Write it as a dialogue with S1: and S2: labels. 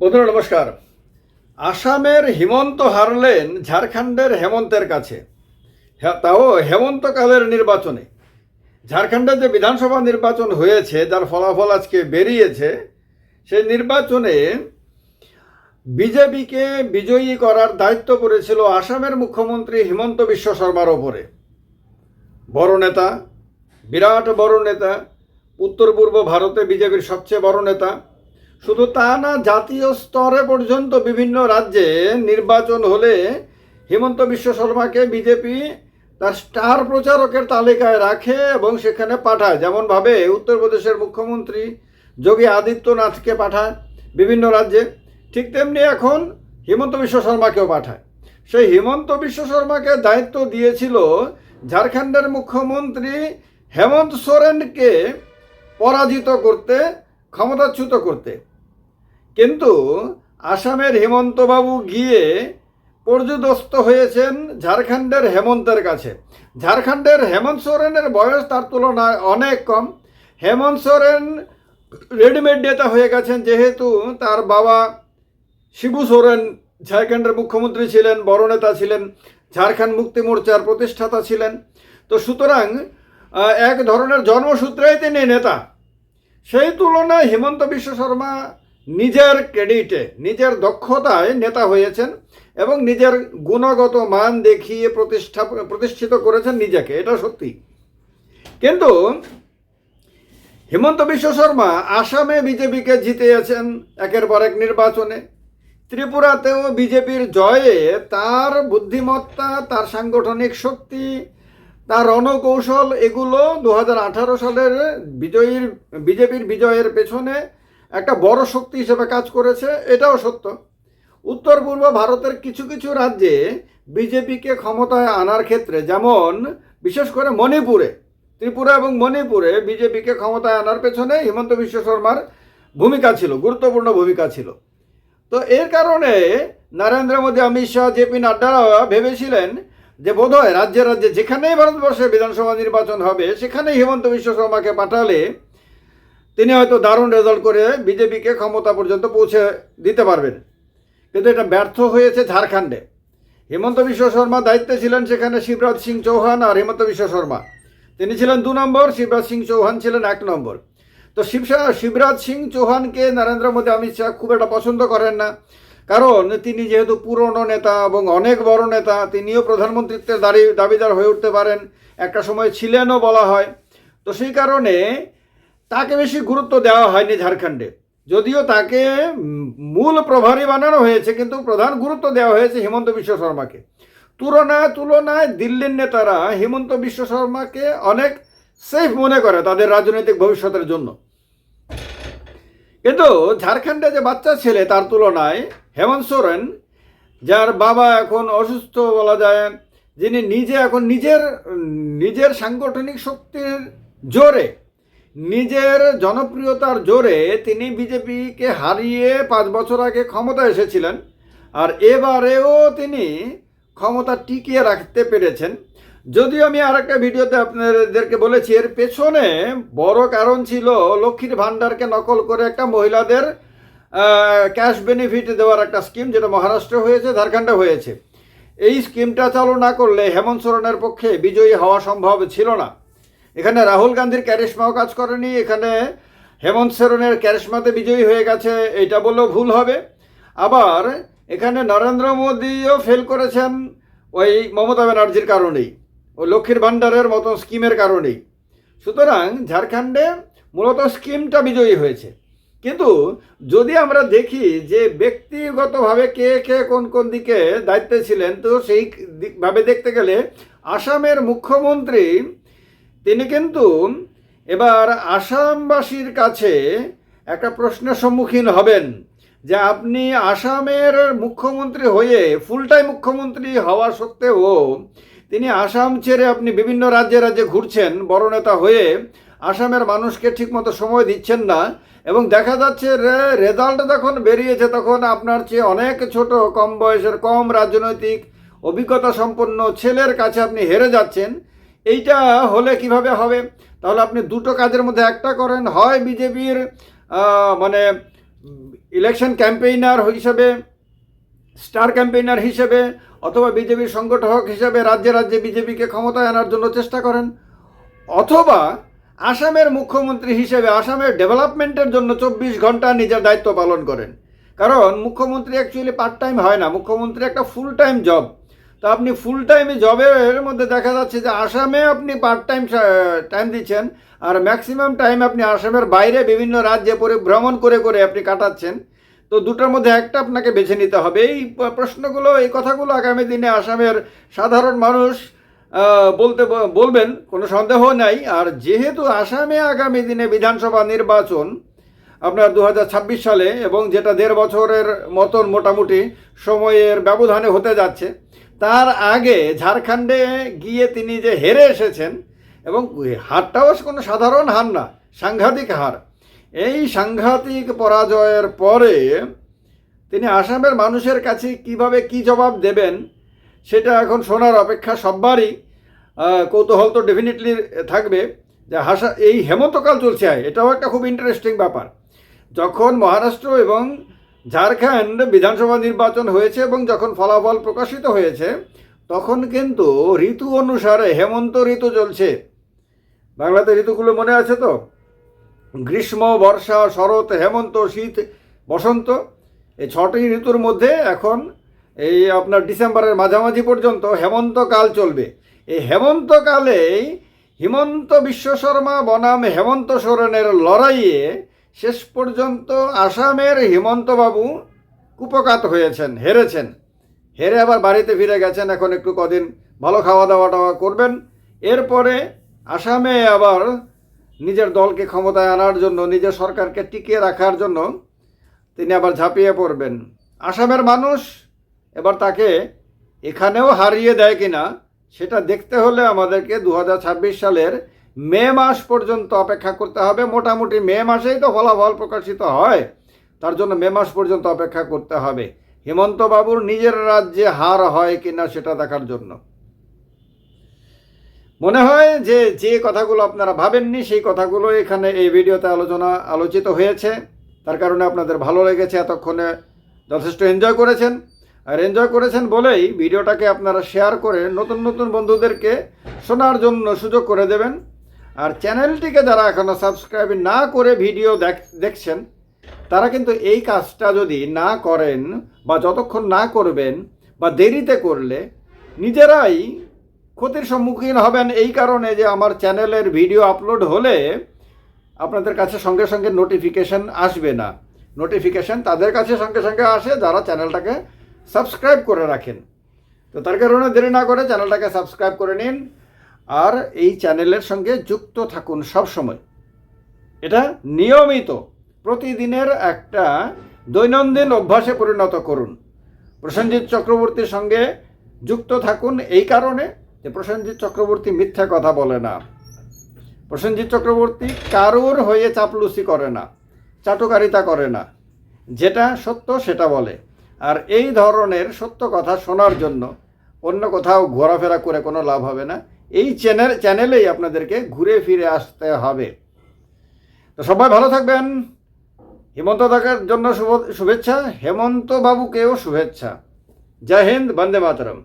S1: বন্ধুরা, নমস্কার। আসামের হিমন্ত হারলেন ঝাড়খণ্ডের হেমন্তের কাছে। তাও হেমন্তকালের নির্বাচনে। ঝাড়খণ্ডে যে বিধানসভা নির্বাচন হয়েছে, যার ফলাফল আজকে বেরিয়েছে, সেই নির্বাচনে বিজেপিকে বিজয়ী করার দায়িত্ব পড়েছিল আসামের মুখ্যমন্ত্রী হিমন্ত বিশ্ব শর্মার ওপরে। বড় নেতা, বিরাট বড় নেতা উত্তর পূর্ব ভারতে বিজেপির সবচেয়ে বড় নেতা শুধু তা না, জাতীয় স্তরে পর্যন্ত বিভিন্ন রাজ্যে নির্বাচন হলে হিমন্ত বিশ্ব শর্মাকে বিজেপি তার স্টার প্রচারকের তালিকায় রাখে এবং সেখানে পাঠায়। যেমনভাবে উত্তরপ্রদেশের মুখ্যমন্ত্রী যোগী আদিত্যনাথকে পাঠায় বিভিন্ন রাজ্যে। ঠিক তেমনি এখন হিমন্ত বিশ্ব শর্মাকেও পাঠায়। সেই হিমন্ত বিশ্ব শর্মাকে দায়িত্ব দিয়েছিল ঝাড়খণ্ডের মুখ্যমন্ত্রী হেমন্ত সোরেনকে পরাজিত করতে, ক্ষমতাচ্যুত করতে। কিন্তু আসামের হেমন্তবাবু গিয়ে পর্যদস্ত হয়েছেন ঝাড়খণ্ডের হেমন্তের কাছে। ঝাড়খণ্ডের হেমন্ত সোরেনের বয়স তার তুলনায় অনেক কম। হেমন্ত সোরেন রেডিমেড নেতা হয়ে গেছেন, যেহেতু তার বাবা শিবু সোরেন ঝাড়খণ্ডের মুখ্যমন্ত্রী ছিলেন, বড় নেতা ছিলেন, ঝাড়খণ্ড মুক্তি মোর্চার প্রতিষ্ঠাতা ছিলেন। তো সুতরাং এক ধরনের জন্মসূত্রেই তিনি নেতা। সেই তুলনায় হেমন্ত বিশ্ব শর্মা নিজের ক্রেডিটে, নিজের দক্ষতায় নেতা হয়েছেন এবং নিজের গুণগত মান দেখিয়ে প্রতিষ্ঠা, প্রতিষ্ঠিত করেছেন নিজেকে, এটা সত্যি। কিন্তু হিমন্ত বিশ্ব শর্মা আসামে বিজেপিকে জিতিয়েছেন একের পর এক নির্বাচনে। ত্রিপুরাতেও বিজেপির জয়ে তার বুদ্ধিমত্তা, তার সাংগঠনিক শক্তি, তার রণকৌশল, এগুলো দু হাজার আঠারো সালের বিজয়ীর, বিজেপির বিজয়ের পেছনে একটা বড় শক্তি হিসেবে কাজ করেছে, এটাও সত্য। উত্তর পূর্ব ভারতের কিছু কিছু রাজ্যে বিজেপিকে ক্ষমতায় আনার ক্ষেত্রে, যেমন বিশেষ করে মণিপুরে, ত্রিপুরা এবং মণিপুরে বিজেপিকে ক্ষমতায় আনার পেছনে হিমন্ত বিশ্ব শর্মার ভূমিকা ছিল, গুরুত্বপূর্ণ ভূমিকা ছিল। তো এর কারণে নরেন্দ্র মোদী, অমিত শাহ জেপি নাড্ডারা ভেবেছিলেন যে বোধহয় রাজ্যে রাজ্যে যেখানেই ভারতবর্ষে বিধানসভা নির্বাচন হবে, সেখানেই হিমন্ত বিশ্ব শর্মাকে পাঠালে তিনি হয়তো দারুণ রেজাল্ট করে বিজেপিকে ক্ষমতা পর্যন্ত পৌঁছে দিতে পারবেন। কিন্তু এটা ব্যর্থ হয়েছে ঝাড়খণ্ডে। হিমন্ত বিশ্ব শর্মা দায়িত্বে ছিলেন সেখানে শিবরাজ সিং চৌহান আর হিমন্ত বিশ্ব শর্মা। তিনি ছিলেন দু নম্বর, শিবরাজ সিং চৌহান ছিলেন এক নম্বর। তো শিবসা শিবরাজ সিং চৌহানকে নরেন্দ্র মোদী, অমিত শাহ খুব একটা পছন্দ করেন না। কারণ তিনি যেহেতু পুরনো নেতা এবং অনেক বড় নেতা, তিনিও প্রধানমন্ত্রীত্বের দাবি দাবিদার হয়ে উঠতে পারেন। একটা সময় ছিলেনও বলা হয়। তো সেই কারণে তাকে বেশি গুরুত্ব দেওয়া হয়নি ঝাড়খণ্ডে। যদিও তাকে মূল প্রভারী বানানো হয়েছে, কিন্তু প্রধান গুরুত্ব দেওয়া হয়েছে হিমন্ত বিশ্ব শর্মাকে। তুলনায় তুলনায় দিল্লির নেতারা হিমন্ত বিশ্ব শর্মাকে অনেক সেফ মনে করে তাদের রাজনৈতিক ভবিষ্যতের জন্য। কিন্তু ঝাড়খণ্ডে যে বাচ্চা ছেলে, তার তুলনায় হেমন্ত সোরেন, যার বাবা এখন অসুস্থ বলা যায়, যিনি নিজে এখন নিজের নিজের সাংগঠনিক শক্তির জোরে নিজের জনপ্রিয়তার জোরে তিনি বিজেপিকে হারিয়ে পাঁচ বছর আগে ক্ষমতা এসেছিলেন, আর এবারেও তিনি ক্ষমতা টিকিয়ে রাখতে পেরেছেন। যদিও আমি আর একটা ভিডিওতে আপনাদেরকে বলেছি, এর পেছনে বড় কারণ ছিল লক্ষ্মীর ভাণ্ডারকে নকল করে একটা মহিলাদের ক্যাশ বেনিফিট দেওয়ার একটা স্কিম যেটা মহারাষ্ট্রে হয়েছে, ঝাড়খণ্ডে হয়েছে। এই স্কিমটা চালু না করলে হেমন্ত সোরেনের পক্ষে বিজয়ী হওয়া সম্ভব ছিল না। এখানে রাহুল গান্ধীর ক্যারিশমাও কাজ করেনি, এখানে হেমন্ত সোরেনের ক্যারিশমাতে বিজয়ী হয়ে গেছে এটা বললেও ভুল হবে। আবার এখানে নরেন্দ্র মোদীও ফেল করেছেন ওই মমতা ব্যানার্জির কারণেই ওই লক্ষ্মীর ভাণ্ডারের মতো স্কিমের কারণেই। সুতরাং ঝাড়খণ্ডে মূলত স্কিমটা বিজয়ী হয়েছে। কিন্তু যদি আমরা দেখি যে ব্যক্তিগতভাবে কে কে কোন কোন দিকে দায়িত্বে ছিলেন, তো সেই দেখতে গেলে আসামের মুখ্যমন্ত্রী তিনি কিন্তু এবার আসামবাসীর কাছে একটা প্রশ্নের সম্মুখীন হবেন যে আপনি আসামের মুখ্যমন্ত্রী হয়ে ফুল টাইম মুখ্যমন্ত্রী হওয়া সত্ত্বেও তিনি আসাম ছেড়ে আপনি বিভিন্ন রাজ্যে রাজ্যে ঘুরছেন, বড় নেতা হয়ে আসামের মানুষকে ঠিকমতো সময় দিচ্ছেন না এবং দেখা যাচ্ছে রেজাল্ট যখন বেরিয়েছে তখন আপনার চেয়ে অনেক ছোট, কম বয়সের, কম রাজনৈতিক অভিজ্ঞতা সম্পন্ন ছেলের কাছে আপনি হেরে যাচ্ছেন। এইটা হলে কীভাবে হবে? তাহলে আপনি দুটো কাজের মধ্যে একটা করেন। হয় বিজেপির মানে ইলেকশন ক্যাম্পেইনার হিসেবে স্টার ক্যাম্পেইনার হিসেবে, অথবা বিজেপির সংগঠক হিসেবে রাজ্যে রাজ্যে বিজেপিকে ক্ষমতায় আনার জন্য চেষ্টা করেন। অথবা আসামের মুখ্যমন্ত্রী হিসেবে আসামের ডেভেলপমেন্টের জন্য চব্বিশ ঘণ্টা নিজের দায়িত্ব পালন করেন। কারণ মুখ্যমন্ত্রী অ্যাকচুয়ালি পার্ট টাইম হয় না। মুখ্যমন্ত্রী একটা ফুল টাইম জব তো আপনি ফুল টাইম জবের মধ্যে দেখা যাচ্ছে যে আসামে আপনি পার্ট টাইম টাইম দিচ্ছেন আর ম্যাক্সিমাম টাইম আপনি আসামের বাইরে বিভিন্ন রাজ্যে পরিভ্রমণ করে করে আপনি কাটাচ্ছেন। তো দুটোর মধ্যে একটা আপনাকে বেছে নিতে হবে। এই প্রশ্নগুলো, এই কথাগুলো আগামী দিনে আসামের সাধারণ মানুষ বলতে বলবেন, কোনো সন্দেহ নাই। আর যেহেতু আসামে আগামী দিনে বিধানসভা নির্বাচন আপনার দু হাজার ছাব্বিশ সালে এবং যেটা দেড় বছরের মতন মোটামুটি সময়ের ব্যবধানে হতে যাচ্ছে, তার আগে ঝাড়খণ্ডে গিয়ে তিনি যে হেরে এসেছেন এবং হারটাও কোনো সাধারণ হার না, সাংঘাতিক হার। এই সাংঘাতিক পরাজয়ের পরে তিনি আসামের মানুষের কাছে কীভাবে কি জবাব দেবেন, সেটা এখন শোনার অপেক্ষা সব্বারই কৌতূহল তো ডেফিনেটলি থাকবে যে হাসা, এই হেমন্তকাল চলছে এটাও একটা খুব ইন্টারেস্টিং ব্যাপার। যখন মহারাষ্ট্র এবং ঝাড়খণ্ড বিধানসভা নির্বাচন হয়েছে এবং যখন ফলাফল প্রকাশিত হয়েছে, তখন কিন্তু ঋতু অনুসারে হেমন্ত ঋতু চলছে বাংলাতে ঋতুগুলো মনে আছে তো? গ্রীষ্ম, বর্ষা, শরৎ, হেমন্ত, শীত, বসন্ত, এই ছটি ঋতুর মধ্যে এখন এই আপনার ডিসেম্বরের মাঝামাঝি পর্যন্ত হেমন্তকাল চলবে। এই হেমন্তকালেই হিমন্ত বিশ্ব শর্মা বনাম হেমন্ত সোরেনের লড়াইয়ে শেষ পর্যন্ত আসামের হিমন্তবাবু কুপকাত হয়েছেন, হেরেছেন। হেরে আবার বাড়িতে ফিরে গেছেন, এখন একটু কদিন ভালো খাওয়া দাওয়া টাওয়া করবেন। এরপরে আসামে আবার নিজের দলকে ক্ষমতায় আনার জন্য, নিজের সরকারকে টিকিয়ে রাখার জন্য তিনি আবার ঝাঁপিয়ে পড়বেন। আসামের মানুষ এবার তাকে এখানেও হারিয়ে দেয় কিনা, সেটা দেখতে হলে আমাদেরকে দু হাজার ছাব্বিশ সালের মে মাস পর্যন্ত অপেক্ষা করতে হবে। মোটামুটি মে মাসেই তো ফলাফল প্রকাশিত হয়। তার জন্য মে মাস পর্যন্ত অপেক্ষা করতে হবে। হেমন্ত বাবুর নিজের রাজ্যে হার হয় কিনা সেটা দেখার জন্য। মনে হয় যে যে কথাগুলো আপনারা ভাবেননি, সেই কথাগুলো এখানে এই ভিডিওতে আলোচনা, আলোচিত হয়েছে। তার কারণে আপনাদের ভালো লেগেছে, এতক্ষণে যথেষ্ট এনজয় করেছেন। আর এনজয় করেছেন বলেই ভিডিওটাকে আপনারা শেয়ার করে নতুন নতুন বন্ধুদেরকে শোনার জন্য সুযোগ করে দেবেন। আর চ্যানেলটিকে যারা এখনও সাবস্ক্রাইব না করে ভিডিও দেখ দেখছেন, তারা কিন্তু এই কাজটা যদি না করেন বা যতক্ষণ না করবেন বা দেরিতে করলে নিজেরাই ক্ষতির সম্মুখীন হবেন। এই কারণে যে আমার চ্যানেলের ভিডিও আপলোড হলে আপনাদের কাছে সঙ্গে সঙ্গে নোটিফিকেশন আসবে না। নোটিফিকেশন তাদের কাছে সঙ্গে সঙ্গে আসে, যারা চ্যানেলটাকে সাবস্ক্রাইব করে রাখেন। তো তার কারণে দেরি না করে চ্যানেলটাকে সাবস্ক্রাইব করে নিন। আর এই চ্যানেলের সঙ্গে যুক্ত থাকুন সব সময় এটা নিয়মিত প্রতিদিনের একটা দৈনন্দিন অভ্যাসে পরিণত করুন। প্রসেনজিৎ চক্রবর্তীর সঙ্গে যুক্ত থাকুন এই কারণে যে প্রসেনজিৎ চক্রবর্তী মিথ্যা কথা বলে না। প্রসেনজিৎ চক্রবর্তী কারোর হয়ে চাপলুসি করে না, চাটুকারিতা করে না। যেটা সত্য সেটা বলে। আর এই ধরনের সত্য কথা শোনার জন্য অন্য কোথাও ঘোরাফেরা করে কোনো লাভ হবে না। এই চ্যানেল চ্যানেলেই আপনাদেরকে ঘুরে ফিরে আসতে হবে। তো সবাই ভালো থাকবেন। হেমন্ত দাকার জন্য শুভ শুভেচ্ছা। হেমন্ত বাবুকেও শুভেচ্ছা। জয় হিন্দ, বন্দে মাতরম।